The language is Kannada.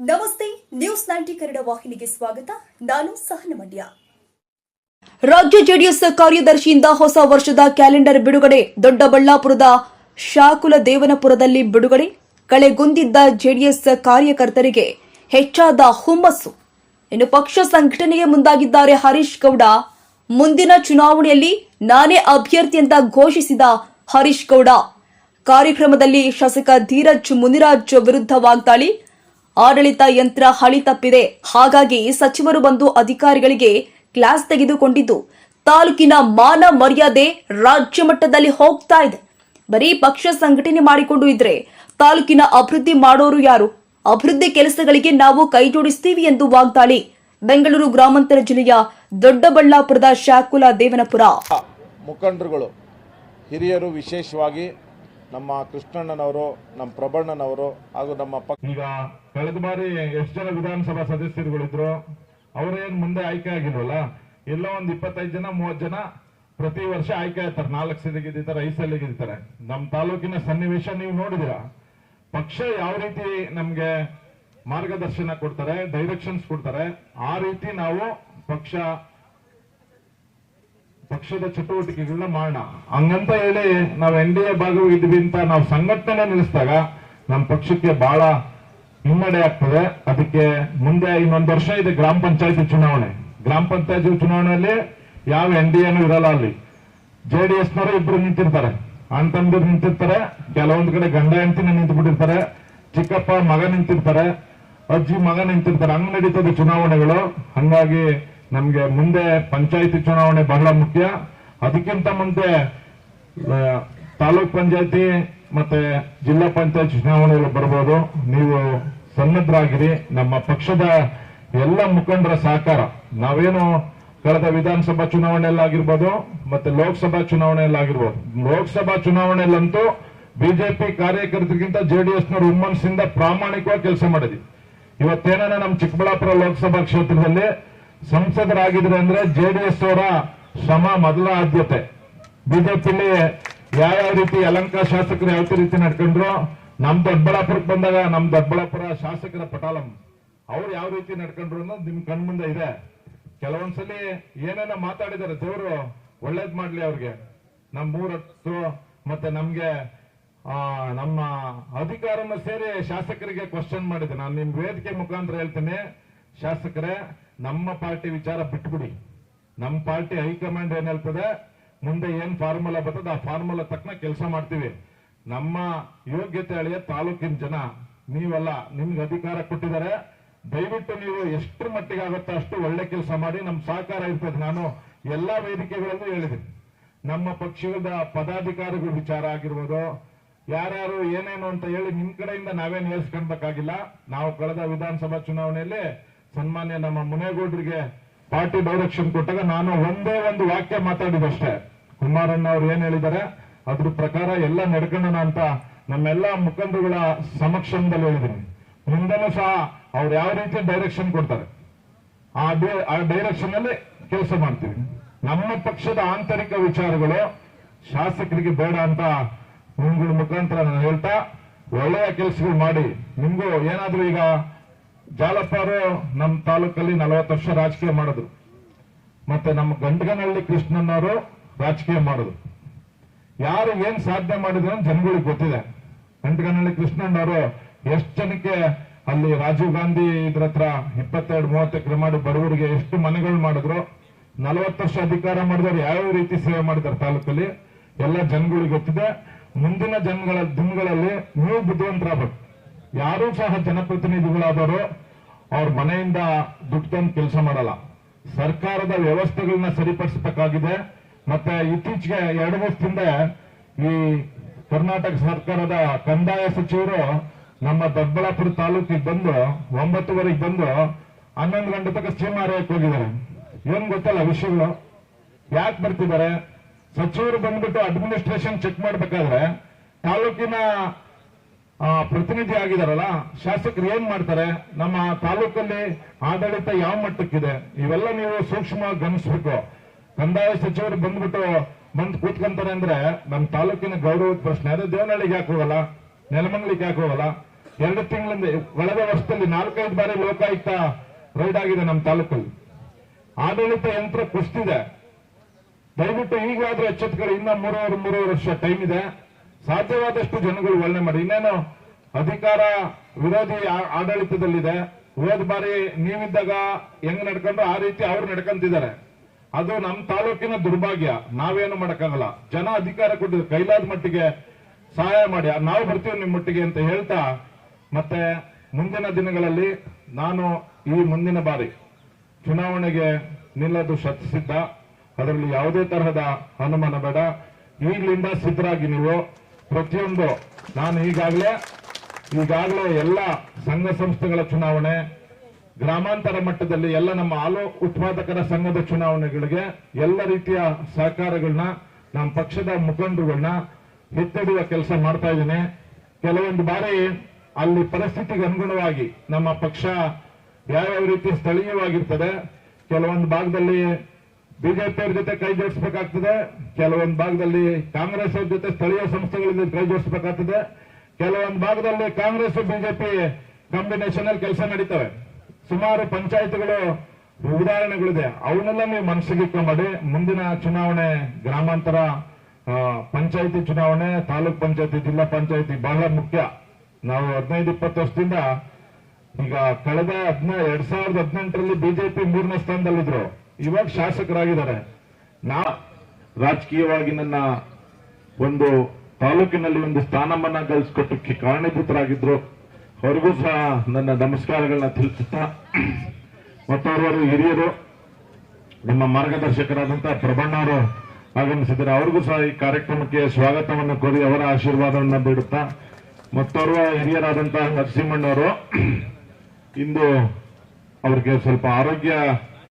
ನಮಸ್ತೆ, ನ್ಯೂಸ್ ನೈಂಟಿ ಕನ್ನಡ ವಾಹಿನಿಗೆ ಸ್ವಾಗತ. ನಾನು ಸಹನ ಮಂಡ್ಯ. ರಾಜ್ಯ ಜೆಡಿಎಸ್ ಕಾರ್ಯದರ್ಶಿಯಿಂದ ಹೊಸ ವರ್ಷದ ಕ್ಯಾಲೆಂಡರ್ ಬಿಡುಗಡೆ. ದೊಡ್ಡಬಳ್ಳಾಪುರದ ಶಾಕುಲ ದೇವನಪುರದಲ್ಲಿ ಬಿಡುಗಡೆ. ಕಳೆಗುಂದಿದ್ದ ಜೆಡಿಎಸ್ ಕಾರ್ಯಕರ್ತರಿಗೆ ಹೆಚ್ಚಾದ ಹುಮ್ಮಸ್ಸು. ಇನ್ನು ಪಕ್ಷ ಸಂಘಟನೆಗೆ ಮುಂದಾಗಿದ್ದಾರೆ ಹರೀಶ್ ಗೌಡ. ಮುಂದಿನ ಚುನಾವಣೆಯಲ್ಲಿ ನಾನೇ ಅಭ್ಯರ್ಥಿ ಅಂತ ಘೋಷಿಸಿದ ಹರೀಶ್ ಗೌಡ. ಕಾರ್ಯಕ್ರಮದಲ್ಲಿ ಶಾಸಕ ಧೀರಜ್ ಮುನಿರಾಜ್ ವಿರುದ್ಧ ವಾಗ್ದಾಳಿ. ಆಡಳಿತ ಯಂತ್ರ ಹಳಿ ತಪ್ಪಿದೆ. ಹಾಗಾಗಿ ಸಚಿವರು ಬಂದು ಅಧಿಕಾರಿಗಳಿಗೆ ಕ್ಲಾಸ್ ತೆಗೆದುಕೊಂಡಿದ್ದು, ತಾಲೂಕಿನ ಮಾನ ಮರ್ಯಾದೆ ರಾಜ್ಯ ಮಟ್ಟದಲ್ಲಿ ಹೋಗ್ತಾ ಇದೆ. ಬರೀ ಪಕ್ಷ ಸಂಘಟನೆ ಮಾಡಿಕೊಂಡು ಇದ್ರೆ ತಾಲೂಕಿನ ಅಭಿವೃದ್ಧಿ ಮಾಡೋರು ಯಾರು? ಅಭಿವೃದ್ಧಿ ಕೆಲಸಗಳಿಗೆ ನಾವು ಕೈ ಜೋಡಿಸ್ತೀವಿ ಎಂದು ವಾಗ್ದಾಳಿ. ಬೆಂಗಳೂರು ಗ್ರಾಮಾಂತರ ಜಿಲ್ಲೆಯ ದೊಡ್ಡಬಳ್ಳಾಪುರದ ಶಾಕುಲ ದೇವನಪುರ. ಮುಖಂಡರುಗಳು, ಹಿರಿಯರು ವಿಶೇಷವಾಗಿ ನಮ್ಮ ಕೃಷ್ಣಣ್ಣನವರು, ನಮ್ಮ ಪ್ರಬಣ್ಣನವರು ಹಾಗೂ ನಮ್ಮ ಈಗ ಕಳೆದ ಬಾರಿ ಎಷ್ಟು ಜನ ವಿಧಾನಸಭಾ ಸದಸ್ಯರುಗಳಿದ್ರು ಅವರೇನು ಮುಂದೆ ಆಯ್ಕೆ ಆಗಿಲ್ವಲ್ಲ? ಎಲ್ಲ ಒಂದು ಇಪ್ಪತ್ತೈದು ಜನ ಮೂವತ್ತು ಜನ ಪ್ರತಿ ವರ್ಷ ಆಯ್ಕೆ ಆಗ್ತಾರೆ. ನಾಲ್ಕು ಸಲ ಗೆದ್ದಿದ್ದಾರೆ, ಐದು ಸಲ ಗೆದ್ದಿದ್ದಾರೆ. ನಮ್ಮ ತಾಲೂಕಿನ ಸನ್ನಿವೇಶ ನೀವು ನೋಡಿದಿರಾ ಪಕ್ಷ ಯಾವ ರೀತಿ ನಮ್ಗೆ ಮಾರ್ಗದರ್ಶನ ಕೊಡ್ತಾರೆ ಡೈರೆಕ್ಷನ್ಸ್ ಕೊಡ್ತಾರೆ, ಆ ರೀತಿ ನಾವು ಪಕ್ಷ ಪಕ್ಷದ ಚಟುವಟಿಕೆಗಳನ್ನ ಮಾಡೋಣ. ಹಂಗಂತ ಹೇಳಿ ನಾವು ಎನ್ ಡಿ ಎ ಭಾಗವಾಗಿದ್ವಿ ಅಂತ ನಾವು ಸಂಘಟನೆ ನಿಲ್ಲಿಸಿದಾಗ ನಮ್ಮ ಪಕ್ಷಕ್ಕೆ ಬಹಳ ಹಿನ್ನಡೆ ಆಗ್ತದೆ. ಅದಕ್ಕೆ ಮುಂದೆ ಇನ್ನೊಂದು ವರ್ಷ ಇದೆ ಗ್ರಾಮ ಪಂಚಾಯತಿ ಚುನಾವಣೆ. ಗ್ರಾಮ ಪಂಚಾಯತಿ ಚುನಾವಣೆಯಲ್ಲಿ ಯಾವ ಎನ್ ಡಿ ಎನು ಇರಲ್ಲ ಅಲ್ಲಿ. ಜೆ ಡಿ ಎಸ್ ನವರು ಇಬ್ರು ನಿಂತಿರ್ತಾರೆ. ಅಣ್ಣ ತಮ್ಮದಿರು ನಿಂತಿರ್ತಾರೆ. ಕೆಲವೊಂದು ಕಡೆ ಗಂಡ ಹೆಂಡತಿನ ನಿಂತುಬಿಟ್ಟಿರ್ತಾರೆ. ಚಿಕ್ಕಪ್ಪ ಮಗ ನಿಂತಿರ್ತಾರೆ. ಅಜ್ಜಿ ಮಗ ನಿಂತಿರ್ತಾರೆ. ಹಂಗ್ ನಡೀತದೆ ಚುನಾವಣೆಗಳು. ಹಂಗಾಗಿ ನಮ್ಗೆ ಮುಂದೆ ಪಂಚಾಯಿತಿ ಚುನಾವಣೆ ಬಹಳ ಮುಖ್ಯ. ಅದಕ್ಕಿಂತ ಮುಂದೆ ತಾಲೂಕ್ ಪಂಚಾಯತಿ ಮತ್ತೆ ಜಿಲ್ಲಾ ಪಂಚಾಯತ್ ಚುನಾವಣೆಗಳು ಬರ್ಬೋದು. ನೀವು ಸನ್ನದ್ಧರಾಗಿರಿ ನಮ್ಮ ಪಕ್ಷದ ಎಲ್ಲ ಮುಖಂಡರ ಸಹಕಾರ. ನಾವೇನು ಕಳೆದ ವಿಧಾನಸಭಾ ಚುನಾವಣೆಯಲ್ಲಾಗಿರ್ಬೋದು ಮತ್ತೆ ಲೋಕಸಭಾ ಚುನಾವಣೆಯಲ್ಲಾಗಿರ್ಬೋದು ಲೋಕಸಭಾ ಚುನಾವಣೆಯಲ್ಲಂತೂ ಬಿಜೆಪಿ ಕಾರ್ಯಕರ್ತರಿಗಿಂತ ಜೆಡಿಎಸ್ ಉಮ್ಮನ್ಸಿಂದ ಪ್ರಾಮಾಣಿಕವಾಗಿ ಕೆಲಸ ಮಾಡಿದ್ವಿ. ಇವತ್ತೇನ ನಮ್ಮ ಚಿಕ್ಕಬಳ್ಳಾಪುರ ಲೋಕಸಭಾ ಕ್ಷೇತ್ರದಲ್ಲಿ ಸಂಸದರಾಗಿದ್ರೆ ಅಂದ್ರೆ ಜೆಡಿಎಸ್ ಅವರ ಶ್ರಮ ಮೊದಲ ಆದ್ಯತೆ. ಬಿಜೆಪಿಲಿ ಯಾವ್ಯಾವ ರೀತಿ ಅಲಂಕ ಶಾಸಕರು ಯಾವ ರೀತಿ ನಡ್ಕೊಂಡ್ರು ನಮ್ ದೊಡ್ಡಬಳ್ಳಾಪುರಕ್ಕೆ ಬಂದಾಗ ನಮ್ ದೊಡ್ಡಬಳ್ಳಾಪುರ ಶಾಸಕರ ಪಟಾಲಂ ಅವ್ರು ಯಾವ ರೀತಿ ನಡ್ಕೊಂಡ್ರು ಅನ್ನೋದು ನಿಮ್ ಕಣ್ಮುಂದೆ ಇದೆ. ಕೆಲವೊಂದ್ಸಲಿ ಏನೇನೋ ಮಾತಾಡಿದಾರೆ ದೇವರು ಒಳ್ಳೇದ್ ಮಾಡ್ಲಿ ಅವ್ರಿಗೆ. ನಮ್ ಮೂರತ್ತು ಮತ್ತೆ ನಮ್ಗೆ ಆ, ನಮ್ಮ ಅಧಿಕಾರನ ಸೇರಿ ಶಾಸಕರಿಗೆ ಕ್ವಶನ್ ಮಾಡಿದೆ. ನಾನು ನಿಮ್ ವೇದಿಕೆ ಮುಖಾಂತರ ಹೇಳ್ತೀನಿ. ಶಾಸಕರೇ ನಮ್ಮ ಪಾರ್ಟಿ ವಿಚಾರ ಬಿಟ್ಬಿಡಿ. ನಮ್ಮ ಪಾರ್ಟಿ ಹೈಕಮಾಂಡ್ ಏನ್ ಹೇಳ್ತದೆ ಮುಂದೆ ಏನ್ ಫಾರ್ಮುಲಾ ಬರ್ತದೆ, ಆ ಫಾರ್ಮುಲಾ ತಕ್ಕನ ಕೆಲಸ ಮಾಡ್ತೀವಿ. ನಮ್ಮ ಯೋಗ್ಯತೆ ಅಳಿಯ ತಾಲೂಕಿನ ಜನ, ನೀವಲ್ಲ ನಿಮ್ಗೆ ಅಧಿಕಾರ ಕೊಟ್ಟಿದ್ದಾರೆ. ದಯವಿಟ್ಟು ನೀವು ಎಷ್ಟು ಮಟ್ಟಿಗೆ ಆಗುತ್ತೋ ಅಷ್ಟು ಒಳ್ಳೆ ಕೆಲಸ ಮಾಡಿ ನಮ್ಮ ಸಹಕಾರ ಇರ್ತದೆ. ನಾನು ಎಲ್ಲಾ ವೇದಿಕೆಗಳಲ್ಲೂ ಹೇಳಿದ್ದೀನಿ. ನಮ್ಮ ಪಕ್ಷದ ಪದಾಧಿಕಾರಿಗಳ ವಿಚಾರ ಆಗಿರ್ಬೋದು, ಯಾರ್ಯಾರು ಏನೇನು ಅಂತ ಹೇಳಿ ನಿಮ್ ಕಡೆಯಿಂದ ನಾವೇನು ಹೇಳ್ಸ್ಕೊಳ್ಬೇಕಾಗಿಲ್ಲ ನಾವು ಕಳೆದ ವಿಧಾನಸಭಾ ಚುನಾವಣೆಯಲ್ಲಿ ಸನ್ಮಾನ್ಯ ನಮ್ಮ ಮುನೇಗೌಡರಿಗೆ ಪಾರ್ಟಿ ಡೈರೆಕ್ಷನ್ ಕೊಟ್ಟಾಗ ನಾನು ಒಂದೇ ಒಂದು ವಾಕ್ಯ ಮಾತಾಡಿದಷ್ಟೇ. ಕುಮಾರಣ್ಣ ಅವ್ರು ಏನ್ ಹೇಳಿದ್ದಾರೆ? ಅದ್ರ ಪ್ರಕಾರ ಎಲ್ಲ ನಡ್ಕೊಳ್ಳೋಣ ಅಂತ ನಮ್ಮೆಲ್ಲ ಮುಖಂಡರುಗಳ ಸಮಕ್ಷಮದಲ್ಲಿ ಹೇಳಿದ್ದೀನಿ. ಮುಂದೆನೂ ಸಹ ಅವ್ರು ಯಾವ ರೀತಿ ಡೈರೆಕ್ಷನ್ ಕೊಡ್ತಾರೆ? ಆ ಡೈರೆಕ್ಷನ್ ಅಲ್ಲಿ ಕೆಲಸ ಮಾಡ್ತೀವಿ. ನಮ್ಮ ಪಕ್ಷದ ಆಂತರಿಕ ವಿಚಾರಗಳು ಶಾಸಕರಿಗೆ ಬೇಡ ಅಂತ ನಿಮ್ಗಳ ಮುಖಾಂತರ ನಾನು ಹೇಳ್ತಾ, ಒಳ್ಳೆಯ ಕೆಲಸಗಳು ಮಾಡಿ. ನಿಮ್ಗೂ ಏನಾದ್ರೂ ಈಗ ಜಾಲಪ್ಪ ಅವರು ನಮ್ಮ ತಾಲೂಕಲ್ಲಿ ನಲವತ್ತು ವರ್ಷ ರಾಜಕೀಯ ಮಾಡಿದ್ರು. ಮತ್ತೆ ನಮ್ಮ ಗಂಡಗನಹಳ್ಳಿ ಕೃಷ್ಣನವರು ರಾಜಕೀಯ ಮಾಡಿದ್ರು. ಯಾರು ಏನ್ ಸಾಧನೆ ಮಾಡಿದ್ರು ಜನಗಳಿಗೆ ಗೊತ್ತಿದೆ. ಗಂಟಗನಹಳ್ಳಿ ಕೃಷ್ಣಣ್ಣವರು ಎಷ್ಟು ಜನಕ್ಕೆ ಅಲ್ಲಿ ರಾಜೀವ್ ಗಾಂಧಿ ಇದ್ರ ಹತ್ರ ಇಪ್ಪತ್ತೆರಡು, ಮೂವತ್ತು ಎಕರೆ ಮಾಡಿ ಬಡವರಿಗೆ ಎಷ್ಟು ಮನೆಗಳು ಮಾಡಿದ್ರು. ನಲವತ್ತು ವರ್ಷ ಅಧಿಕಾರ ಮಾಡಿದವರು ಯಾವ ರೀತಿ ಸೇವೆ ಮಾಡಿದ್ದಾರೆ ತಾಲೂಕಲ್ಲಿ. ಎಲ್ಲ ಜನಗಳಿಗೆ ಗೊತ್ತಿದೆ. ಮುಂದಿನ ಜನಗಳ ದಿನಗಳಲ್ಲಿ ನೀವು ಬುದ್ಧಿವಂತರಾಗಬೇಕು. ಯಾರೂ ಸಹ ಜನಪ್ರತಿನಿಧಿಗಳಾದವರು ಅವ್ರ ಮನೆಯಿಂದ ದುಡ್ಡು ತಂದು ಕೆಲಸ ಮಾಡಲ್ಲ. ಸರ್ಕಾರದ ವ್ಯವಸ್ಥೆಗಳನ್ನ ಸರಿಪಡಿಸಬೇಕಾಗಿದೆ. ಮತ್ತೆ ಇತ್ತೀಚೆಗೆ ಎರಡು ವರ್ಷದಿಂದ ಈ ಕರ್ನಾಟಕ ಸರ್ಕಾರದ ಕಂದಾಯ ಸಚಿವರು ನಮ್ಮ ದೊಡ್ಡಬಳ್ಳಾಪುರ ತಾಲೂಕಿಗೆ ಬಂದು ಒಂಬತ್ತುವರೆಗೆ ಬಂದು ಹನ್ನೊಂದು ಗಂಟೆ ತನಕ ಸೀಮಾರಕ್ಕೆ ಹೋಗಿದ್ದಾರೆ. ಏನ್ ಗೊತ್ತಲ್ಲ ವಿಷಯಗಳು? ಯಾಕೆ ಬರ್ತಿದ್ದಾರೆ? ಸಚಿವರು ಬಂದ್ಬಿಟ್ಟು ಅಡ್ಮಿನಿಸ್ಟ್ರೇಷನ್ ಚೆಕ್ ಮಾಡ್ಬೇಕಾದ್ರೆ ತಾಲೂಕಿನ ಪ್ರತಿನಿಧಿ ಆಗಿದಾರಲ್ಲ, ಶಾಸಕರು ಏನ್ ಮಾಡ್ತಾರೆ? ನಮ್ಮ ತಾಲೂಕಲ್ಲಿ ಆಡಳಿತ ಯಾವ ಮಟ್ಟಕ್ಕಿದೆ? ಇವೆಲ್ಲ ನೀವು ಸೂಕ್ಷ್ಮ ಗಮನಿಸ್ಬೇಕು. ಕಂದಾಯ ಸಚಿವರು ಬಂದ್ಬಿಟ್ಟು ಬಂದು ಕೂತ್ಕೊಂತಾರೆ ಅಂದ್ರೆ ನಮ್ಮ ತಾಲೂಕಿನ ಗೌರವದ ಪ್ರಶ್ನೆ. ಅದೇ ದೇವನಹಳ್ಳಿಗೆ ಯಾಕೆ ಹೋಗಲ್ಲ ನೆಲಮಂಗಲಿಗೆ ಯಾಕೆ ಹೋಗಲ್ಲ ಎರಡು ತಿಂಗಳಿಂದ ಕಳೆದ ವರ್ಷದಲ್ಲಿ ನಾಲ್ಕೈದು ಬಾರಿ ಲೋಕಾಯುಕ್ತ ರೈಡ್ ಆಗಿದೆ ನಮ್ಮ ತಾಲೂಕಲ್ಲಿ. ಆಡಳಿತ ಯಂತ್ರ ಕುಸ್ತಿದೆ. ದಯವಿಟ್ಟು ಈಗಾದ್ರೂ ಎಚ್ಚೆತ್ತುಕೊಳ್ಳಿ ಇನ್ನ ಮೂರುವರೆ ಮೂರುವರೆ ವರ್ಷ ಟೈಮ್ ಇದೆ. ಸಾಧ್ಯವಾದಷ್ಟು ಜನಗಳು ಒಳ್ಳೆ ಮಾಡಿ. ಇನ್ನೇನು ಅಧಿಕಾರ ವಿರೋಧಿ ಆಡಳಿತದಲ್ಲಿದೆ. ಹೋದ ಬಾರಿ ನೀವಿದ್ದಾಗ ಹೆಂಗ್ ನಡ್ಕೊಂಡ್ರು ಆ ರೀತಿ ಅವ್ರು ನಡ್ಕೊಂತಿದ್ದಾರೆ. ಅದು ನಮ್ಮ ತಾಲೂಕಿನ ದುರ್ಭಾಗ್ಯ. ನಾವೇನು ಮಾಡಕ್ಕಾಗಲ್ಲ. ಜನ ಅಧಿಕಾರ ಕೊಟ್ಟಿದ್ರು ಕೈಲಾದ ಮಟ್ಟಿಗೆ ಸಹಾಯ ಮಾಡಿ. ನಾವು ಬರ್ತೀವಿ ನಿಮ್ಮ ಮಟ್ಟಿಗೆ ಅಂತ ಹೇಳ್ತಾ, ಮತ್ತೆ ಮುಂದಿನ ದಿನಗಳಲ್ಲಿ ನಾನು ಈ ಮುಂದಿನ ಬಾರಿ ಚುನಾವಣೆಗೆ ನಿಲ್ಲದು ಶತಿಸಿದ್ದ ಅದರಲ್ಲಿ ಯಾವುದೇ ತರಹದ ಅನುಮಾನ ಬೇಡ. ಈಗಲಿಂದ ಸಿದ್ಧರಾಗಿ ನೀವು. ಪ್ರತಿಯೊಂದು. ನಾನು ಈಗಾಗಲೇ ಈಗಾಗಲೇ ಎಲ್ಲ ಸಂಘ ಸಂಸ್ಥೆಗಳ ಚುನಾವಣೆ, ಗ್ರಾಮಾಂತರ ಮಟ್ಟದಲ್ಲಿ ಎಲ್ಲ ನಮ್ಮ ಹಾಲು ಉತ್ಪಾದಕರ ಸಂಘದ ಚುನಾವಣೆಗಳಿಗೆ ಎಲ್ಲ ರೀತಿಯ ಸಹಕಾರಗಳನ್ನ ನಮ್ಮ ಪಕ್ಷದ ಮುಖಂಡರುಗಳನ್ನ ಎತ್ತಿಡುವ ಕೆಲಸ ಮಾಡ್ತಾ ಇದ್ದೀನಿ. ಕೆಲವೊಂದು ಬಾರಿ ಅಲ್ಲಿ ಪರಿಸ್ಥಿತಿಗೆ ಅನುಗುಣವಾಗಿ ನಮ್ಮ ಪಕ್ಷ ಯಾವ್ಯಾವ ರೀತಿ ಸ್ಥಳೀಯವಾಗಿರ್ತದೆ, ಕೆಲವೊಂದು ಭಾಗದಲ್ಲಿ ಬಿಜೆಪಿ ಅವ್ರ ಜೊತೆ ಕೈ ಜೋಡಿಸಬೇಕಾಗ್ತದೆ. ಕೆಲವೊಂದು ಭಾಗದಲ್ಲಿ ಕಾಂಗ್ರೆಸ್ ಅವ್ರ ಜೊತೆ ಸ್ಥಳೀಯ ಸಂಸ್ಥೆಗಳಿಂದ ಕೈ ಜೋಡಿಸಬೇಕಾಗ್ತದೆ. ಕೆಲವೊಂದು ಭಾಗದಲ್ಲಿ ಕಾಂಗ್ರೆಸ್ ಬಿಜೆಪಿ ಕಾಂಬಿನೇಷನ್ ಅಲ್ಲಿ ಕೆಲಸ ನಡೀತವೆ. ಸುಮಾರು ಪಂಚಾಯತ್ಗಳು ಉದಾಹರಣೆಗಳಿದೆ. ಅವನ್ನೆಲ್ಲ ನೀವು ಮನಸ್ಸಿಗೆ ಮಾಡಿ ಮುಂದಿನ ಚುನಾವಣೆ ಗ್ರಾಮಾಂತರ ಪಂಚಾಯತಿ ಚುನಾವಣೆ, ತಾಲೂಕ್ ಪಂಚಾಯತಿ, ಜಿಲ್ಲಾ ಪಂಚಾಯತಿ ಬಹಳ ಮುಖ್ಯ. ನಾವು ಹದಿನೈದು, ಇಪ್ಪತ್ತು ವರ್ಷದಿಂದ ಈಗ ಕಳೆದ ಹದಿನ, ಎರಡ್ ಸಾವಿರದ ಹದಿನೆಂಟರಲ್ಲಿ ಬಿಜೆಪಿ ಮೂರನೇ ಸ್ಥಾನದಲ್ಲಿದ್ರು. ಇವಾಗ ಶಾಸಕರಾಗಿದ್ದಾರೆ. ನಾ ರಾಜಕೀಯವಾಗಿ ನನ್ನ ಒಂದು ತಾಲೂಕಿನಲ್ಲಿ ಒಂದು ಸ್ಥಾನಮಾನ ಗಳಿಸ್ಕೊಟ್ಟಕ್ಕೆ ಕಾರಣೀಭೂತರಾಗಿದ್ರು. ಅವ್ರಿಗೂ ಸಹ ನನ್ನ ನಮಸ್ಕಾರಗಳನ್ನ ತಿಳಿಸುತ್ತಾ ಮತ್ತೋರ್ವರು ಹಿರಿಯರು, ನಿಮ್ಮ ಮಾರ್ಗದರ್ಶಕರಾದಂತಹ ಪ್ರಬಣ್ಣವರು ಆಗಮಿಸಿದ್ದಾರೆ. ಅವ್ರಿಗೂ ಸಹ ಈ ಕಾರ್ಯಕ್ರಮಕ್ಕೆ ಸ್ವಾಗತವನ್ನು ಕೋರಿ ಅವರ ಆಶೀರ್ವಾದವನ್ನು ಬಿಡುತ್ತಾ, ಮತ್ತೋರ್ವ ಹಿರಿಯರಾದಂತಹ ನರಸಿಂಹಣ್ಣವರು, ಇಂದು ಅವ್ರಿಗೆ ಸ್ವಲ್ಪ ಆರೋಗ್ಯ